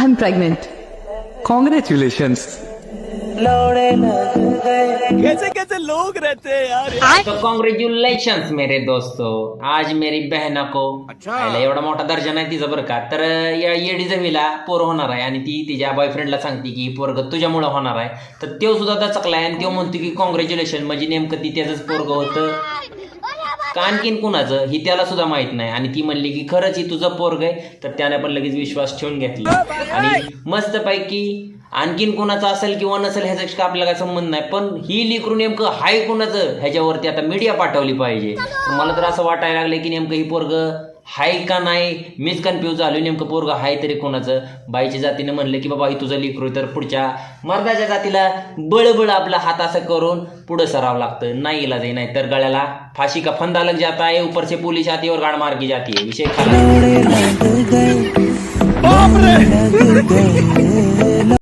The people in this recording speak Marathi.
आय एम प्रेग्नेंट कॉंग्रेच्युलेशन्स तो कॉंग्रेच्युलेशन मेरे दोस्तों। आज मेरी बहना को याला एवढा मोठा दर्जा नाही तिचा बरं का तर या येडी जमीला पोर होणार आहे. आणि ती तिच्या बॉयफ्रेंडला सांगते की पोरग तुझ्यामुळे होणार आहे. तर तो सुद्धा दचकलाय आणि तो म्हणतो की कॉंग्रॅच्युलेशन म्हणजे नेमकं ती त्याचंच पोरग होतं. का आणखीन कुणाचं? ही त्याला सुद्धा माहीत नाही. आणि ती म्हणली की खरंच ही तुझं पोरग आहे. तर त्याने पण लगेच विश्वास ठेवून घेतला. आणि मस्तपैकी आणखीन कुणाचं असेल किंवा नसेल ह्याचा आपल्याला काय संबंध नाही. पण ही लिकरू नेमकं हाय कुणाचं? ह्याच्यावरती आता मीडिया पाठवली पाहिजे. मला तर असं वाटायला लागलं की नेमकं ही पोरग हाय का नाही? मीच कन्फ्यूज झालो नेमकं पोरग हाय तरी कोणाचं? बाईच्या जातीने म्हणलं की बाबा ही तुझं लिकरू तर पुढच्या मर्दाच्या जातीला बळबळ आपला हात असं करून पुढं सरावं लागतं. नाही इलाज आहे नाही तर गळ्याला फाशी का फंदा लग जाता है ऊपर से पुलिस आती और गाड़ मार्गी जाती है विषय